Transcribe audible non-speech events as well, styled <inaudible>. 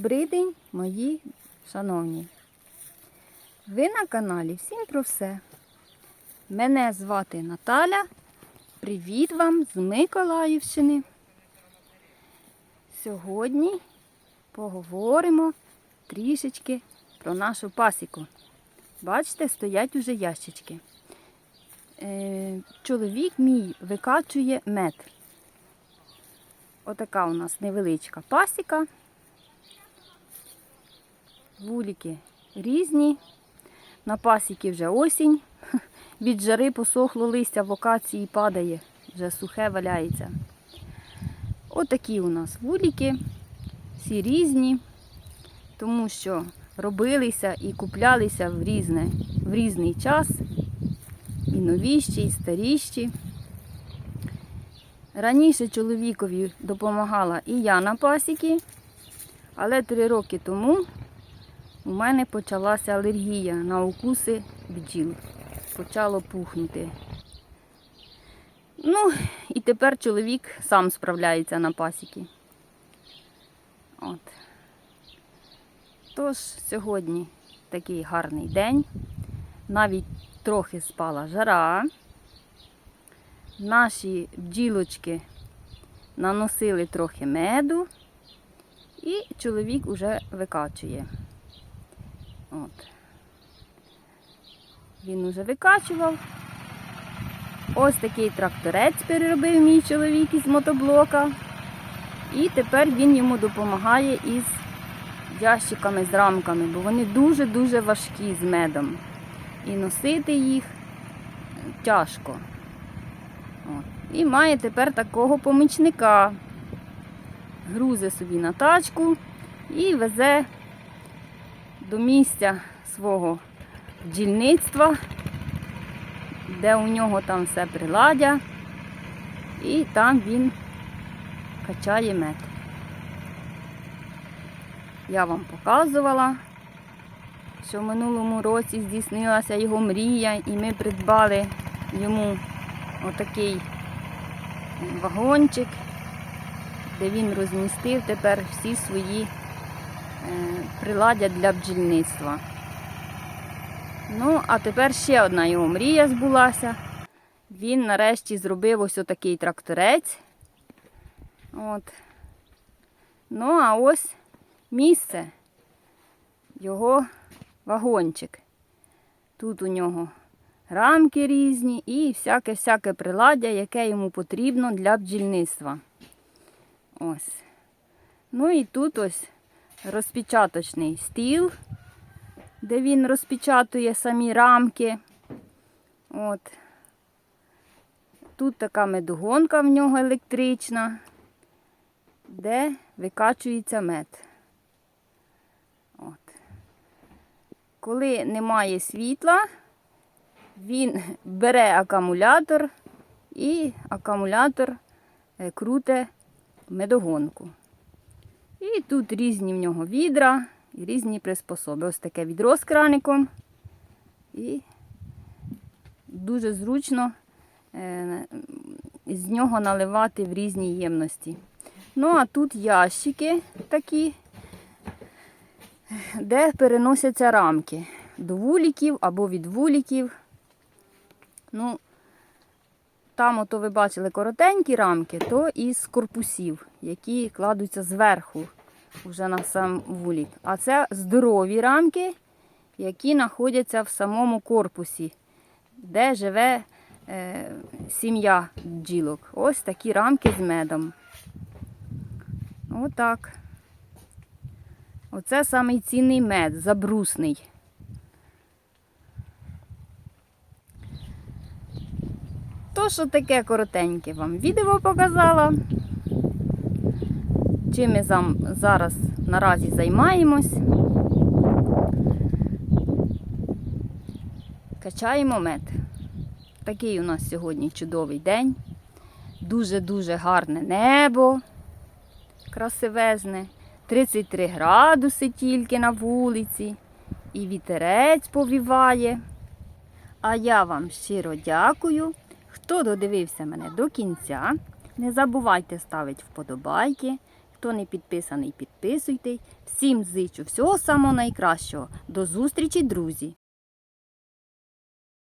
Добрий день, мої шановні. Ви на каналі Всім про все. Мене звати Наталя. Привіт вам з Миколаївщини. Сьогодні поговоримо трішечки про нашу пасіку. Бачите, стоять уже ящички. Е, чоловік мій викачує мед. Отака у нас невеличка пасіка. Вулики різні. На пасіки вже осінь. <laughs> Від жари посохло листя в окації падає, вже сухе валяється. Отакі у нас вулики, всі різні, тому що робилися і куплялися в, різне, в різний час. І новіші, і старіші. Раніше чоловікові допомагала і я на пасіки, але три роки тому у мене почалася алергія на укуси бджіл. Почало пухнути. Ну, і тепер чоловік сам справляється на пасіки. От. Тож, сьогодні такий гарний день. Навіть трохи спала жара. Наші бджілочки наносили трохи меду, і чоловік уже викачує. От. Він уже викачував. Ось такий тракторець переробив мій чоловік із мотоблока. І тепер він йому допомагає із ящиками з рамками, бо вони дуже-дуже важкі з медом. І носити їх тяжко. От. І має тепер такого помічника. Грузе собі на тачку і везе до місця свого бджільництва, де у нього там все приладдя, і там він качає мед. Я вам показувала, що в минулому році здійснилася його мрія, і ми придбали йому отакий вагончик, де він розмістив тепер всі свої приладдя для бджільництва. Ну, а тепер ще одна його мрія збулася. Він нарешті зробив ось отакий тракторець. От. Ну, а ось місце, його вагончик. Тут у нього рамки різні і всяке-всяке приладдя, яке йому потрібно для бджільництва. Ось. Ну і тут ось розпечаточний стіл, де він розпечатує самі рамки. От. Тут така медогонка в нього електрична, де викачується мед. От. Коли немає світла, він бере акумулятор і акумулятор е, круте медогонку. І тут різні в нього відра і різні приспособи. Ось таке відро з краником. І дуже зручно е, з нього наливати в різні ємності. Ну, а тут ящики такі, де переносяться рамки до вуликів або від вуликів. Ну, там, ото ви бачили коротенькі рамки, то із корпусів, які кладуться зверху вже на сам вулік. А це здорові рамки, які знаходяться в самому корпусі, де живе е, сім'я бджілок. Ось такі рамки з медом. Отак. Оце самий цінний мед, забрусний. То, що таке коротеньке вам відео показала. Чим ми зараз наразі займаємось. Качаємо мед. Такий у нас сьогодні чудовий день. Дуже-дуже гарне небо, красивезне, 33 градуси тільки на вулиці, і вітерець повіває. А я вам щиро дякую. Хто додивився мене до кінця, не забувайте ставити вподобайки, Хто не підписаний, підписуйтесь. Всім зичу всього самого найкращого. До зустрічі, друзі!